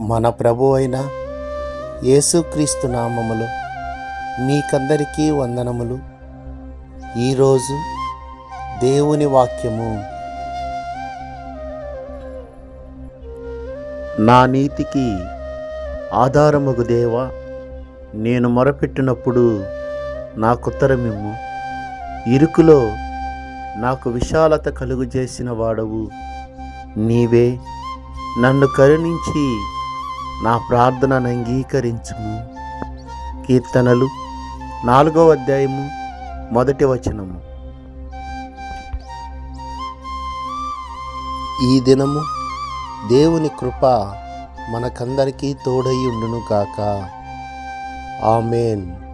మన ప్రభు అయిన యేసుక్రీస్తు నామములు మీకందరికీ వందనములు. ఈరోజు దేవుని వాక్యము. నా నీతికి ఆధారముగు దేవా నేను మొరపెట్టినప్పుడు నాకుత్తరమిమ్ము ఇరుకులో నాకు విశాలత కలుగు చేసిన వాడవు. నీవే నన్ను కరుణించి నా ప్రార్థనను అంగీకరించుము. కీర్తనలు నాలుగో అధ్యాయము మొదటి వచనము. ఈ దినము దేవుని కృప మనకందరికీ తోడై ఉండునుగాక ఆమెన్.